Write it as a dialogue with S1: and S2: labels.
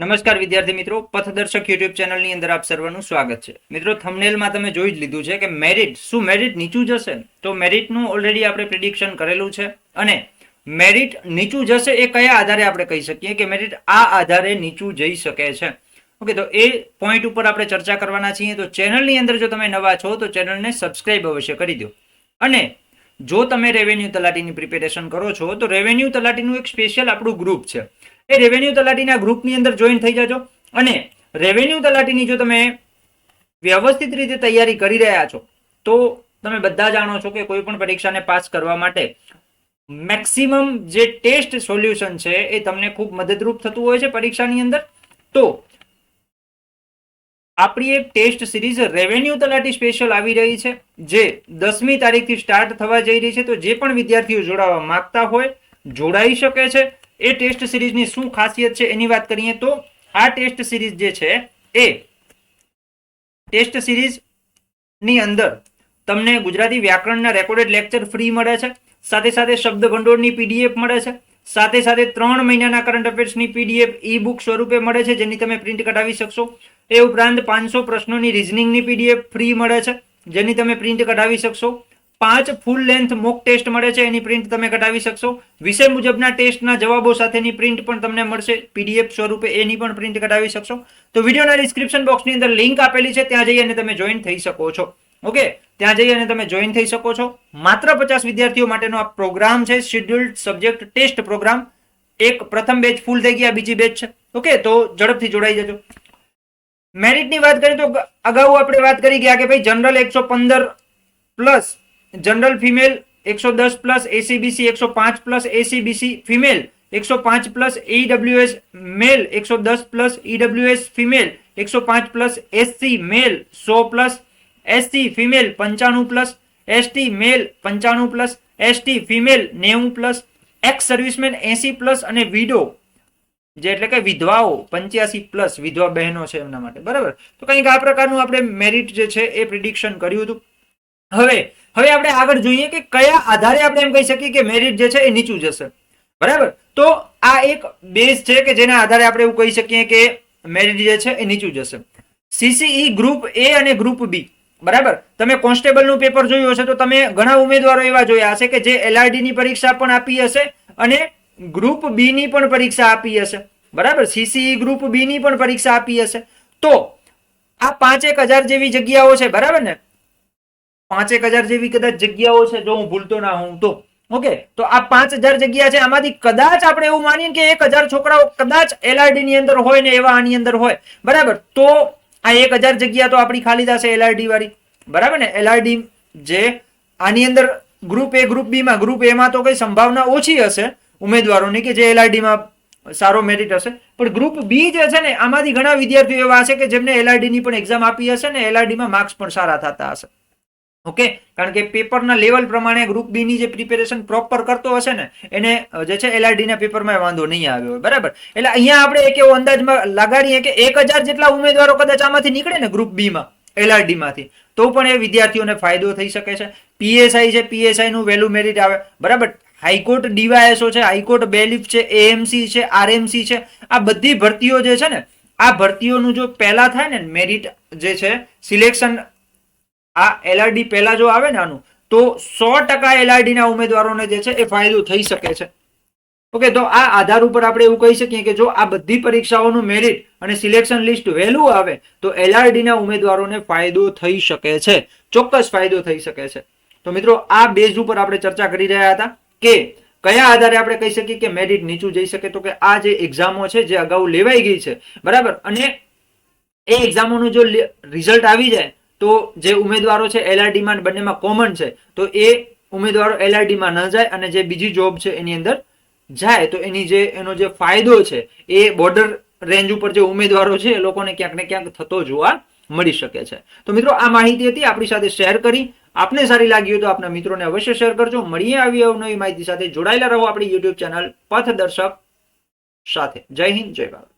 S1: નમસ્કાર વિદ્યાર્થી મિત્રો, પથદર્શક યુટ્યુબ ચેનલની અંદર આપ સર્વનું સ્વાગત છે. મિત્રો થંબનેલમાં તમે જોઈ જ લીધું છે કે મેરિટ શું મેરિટ નીચું જશે? તો મેરિટનું ઓલરેડી આપણે પ્રિડિક્શન કરેલું છે અને મેરિટ નીચું જશે એ કયા આધારે આપણે કહી શકીએ કે મેરિટ આ આધારે નીચું જઈ શકે છે? ઓકે તો એ પોઈન્ટ ઉપર આપણે ચર્ચા કરવાના છીએ. તો ચેનલની અંદર જો તમે નવા છો તો ચેનલને સબસ્ક્રાઇબ અવશ્ય કરી દો. અને જો તમે રેવન્યુ તલાટીની પ્રિપેરેશન કરો છો, તો રેવન્યુ તલાટીનું એક સ્પેશિયલ આપણું ગ્રુપ છે. એ રેવન્યુ તલાટીના ગ્રુપની અંદર જોઈન થઈ જજો. અને રેવન્યુ તલાટીની જો તમે વ્યવસ્થિત રીતે તૈયારી કરી રહ્યા છો, તો તમે બધા જાણો છો કે કોઈ પણ પરીક્ષાને પાસ કરવા માટે મેક્સિમમ જે ટેસ્ટ સોલ્યુશન છે, એ તમને ખૂબ મદદરૂપ થતું હોય છે પરીક્ષાની અંદર. તો આપણી એક ટેસ્ટ સિરીઝ રેવન્યુ તલાટી સ્પેશિયલ આવી રહી છે, જે દસમી તારીખથી સ્ટાર્ટ થવા જઈ રહી છે, તો જે પણ વિદ્યાર્થીઓ જોડાવા માંગતા હોય, જોડાઈ શકે છે. એ ટેસ્ટ સિરીઝની શું ખાસિયત છે એની વાત કરીએ તો, આ ટેસ્ટ સિરીઝ જે છે, એ ટેસ્ટ સિરીઝની અંદર તમને ગુજરાતી વ્યાકરણના રેકોર્ડેડ લેક્ચર ફ્રી મળે છે, સાથે સાથે શબ્દ ભંડોળની પીડીએફ મળે છે, સાથે સાથે ત્રણ મહિનાના કરંટ અફેર્સની પીડીએફ ઈ બુક સ્વરૂપે મળે છે, જેની તમે પ્રિન્ટ કઢાવી શકશો. એ ઉપરાંત પાંચસો પ્રશ્નોની રિઝનિંગની પીડીએફ ફ્રી મળે છે, જેની તમે પ્રિન્ટ કઢાવી શકશો. પાંચ ફૂલ લેન્થ મોક ટેસ્ટ મળે છે, એની પ્રિન્ટ તમે કઢાવી શકશો. વિષય મુજબના ટેસ્ટના જવાબો સાથેની પ્રિન્ટ પણ તમને મળશે. પીડીએફ સ્વરૂપે એની પણ પ્રિન્ટ કઢાવી શકશો. તો વિડીયોના ડિસ્ક્રિપ્શન બોક્સની અંદર લિંક આપેલી છે, ત્યાં જઈ અને તમે જોઈન થઈ શકો છો. ઓકે ત્યાં જઈ અને તમે જોઈન થઈ શકો છો. માત્ર પચાસ વિદ્યાર્થીઓ માટેનો આ પ્રોગ્રામ છે શેડ્યુલ્ડ સબ્જેક્ટ ટેસ્ટ પ્રોગ્રામ એક પ્રથમ બેચ ફૂલ થઈ ગયા, બીજી બેચ છે. ઓકે તો ઝડપથી જોડાઈ જજો. મેરિટની વાત કરીએ તો અગાઉ આપણે વાત કરી ગયા કે ભાઈ જનરલ એકસો પંદર પ્લસ જનરલ ફિમેલ એકસો દસ પ્લસ એસીબીસી એકસો પાંચ પ્લસ એસીબીસી ફિમેલ એકસો પાંચ પ્લસ ઈડબ્લ્યુએસ મેલ એકસો દસ પ્લસ ઈડબ્લ્યુએસ ફિમેલ એકસો પાંચ પ્લસ એસસી મેલ સો પ્લસ એસસી ફિમેલ પંચાણું પ્લસ એસટી મેલ પંચાણું પ્લસ એસટી ફિમેલ નેવું plus ex serviceman AC plus અને વિડો જે એટલે કે વિધવાઓ, પંચ્યાસી પ્લસ વિધવા બહેનો છે એમના માટે. બરાબર? તો કંઈક આ પ્રકારનું આપણે મેરિટ જે છે એ પ્રિડિક્શન કર્યું હતું. હવે હવે આપણે આગળ જોઈએ કે કયા આધારે આપણે એમ કહી શકીએ કે મેરિટ જે છે એ નીચું જશે. બરાબર? તો આ એક બેઝ છે કે જેના આધારે આપણે એવું કહી શકીએ કે મેરિટ જે છે એ નીચું જશે. સીસીઈ ગ્રુપ એ અને ગ્રુપ બી બરાબર? તમે કોન્સ્ટેબલનું પેપર જોયું હશે તો તમે ઘણા ઉમેદવારો એવા જોયા હશે કે જે એલઆરડીની પરીક્ષા પણ આપી હશે અને ગ્રુપ બીની પણ પરીક્ષા આપી હશે. બરાબર? સીસીઈ ગ્રુપ બીની પણ પરીક્ષા આપી હશે. તો આ પાંચેક હજાર જેવી જગ્યાઓ છે, બરાબર ને? પાંચેક હજાર જેવી કદાચ જગ્યાઓ છે, જો હું ભૂલતો ના હોઉં તો. ઓકે? તો આ પાંચ હજાર જગ્યા છે, આમાંથી કદાચ આપણે એવું માનીએ કે એક હજાર છોકરાઓ કદાચ એલઆરડી ની અંદર હોય ને એવા આની અંદર હોય. બરાબર? તો આ એક હજાર જગ્યા તો આપણી ખાલી થશે એલઆરડી વાળી. બરાબર ને? એલઆરડી જે આની અંદર ગ્રુપ એ, ગ્રુપ બીમાં ગ્રુપ એમાં તો કઈ સંભાવના ઓછી હશે. ઉમેદવારોની કે જે એલઆરડીમાં સારો મેરિટ હશે. પણ ગ્રુપ બી જે છે ને, આમાંથી ઘણા વિદ્યાર્થીઓ એવા હશે કે જેમને એલઆરડીની પણ એક્ઝામ આપી હશે ને એલઆરડીમાં માર્ક્સ પણ સારા થતા હશે. ઓકે કારણ કે પેપરના લેવલ પ્રમાણે ગ્રુપ બી ની જે પ્રિપેરેશન પ્રોપર કરતો હશે ને, એને જે છે એલઆરડી ના પેપરમાં વાંધો નહીં આવ્યો બરાબર? એટલે અહીંયા આપણે એક એવો અંદાજમાં લગાડીએ કે એક હજાર જેટલા ઉમેદવારો કદાચ આમાંથી નીકળે ને ગ્રુપ બી માં એલઆરડી માંથી તો પણ એ વિદ્યાર્થીઓને ફાયદો થઈ શકે છે. પીએસઆઈ છે પીએસઆઈ નું વહેલું મેરિટ આવે. બરાબર? હાઈકોર્ટ ડીવાયએસઓ છે, હાઈકોર્ટ બેલિફ છે, એએમસી છે, આરએમસી છે. આ બધી ભરતીઓ જે છે ને, આ ભરતીઓનું જો પહેલા થાય ને, મેરિટ જે છે, સિલેક્શન, આ એલઆરડી પહેલા જો આવે ને આનું, તો સો ટકા એલઆરડીના ઉમેદવારોને જે છે એ ફાયદો થઈ શકે છે. ઓકે, તો આ આધાર ઉપર આપણે એવું કહી શકીએ કે જો આ બધી પરીક્ષાઓનું મેરિટ અને સિલેક્શન લિસ્ટ વહેલું આવે, તો એલઆરડીના ઉમેદવારોને ફાયદો થઈ શકે છે. ચોક્કસ ફાયદો થઈ શકે છે. તો મિત્રો, આ બેઝ ઉપર આપણે ચર્ચા કરી રહ્યા હતા. કે કયા આધારે આપણે કહી શકીએ કે મેરિટ નીચું જઈ શકે? તો કે આ જે એક્ઝામો છે, જે અગાઉ લેવાઈ ગઈ છે, બરાબર? અને એ એક્ઝામોનું જો રિઝલ્ટ આવી જાય, તો જે ઉમેદવારો છે એલઆરડીમાં બંનેમાં કોમન છે, તો એ ઉમેદવારો એલઆરડીમાં ન જાય અને જે બીજી જોબ છે, એની અંદર જાય. તો એની જે, એનો જે ફાયદો છે, એ બોર્ડર રેન્જ ઉપર જે ઉમેદવારો છે, એ લોકોને ક્યાંક ને ક્યાંક થતો જોવા મળી શકે છે. તો મિત્રો, આ માહિતી હતી. આપણી સાથે શેર કરી. આપને સારી લાગી હોય તો આપના મિત્રોને અવશ્ય શેર કરજો. મળીએ આવી નવી માહિતી સાથે. જોડાયેલા રહો આપણી યુટ્યુબ ચેનલ પથદર્શક સાથે. જય હિન્દ, જય ભારત.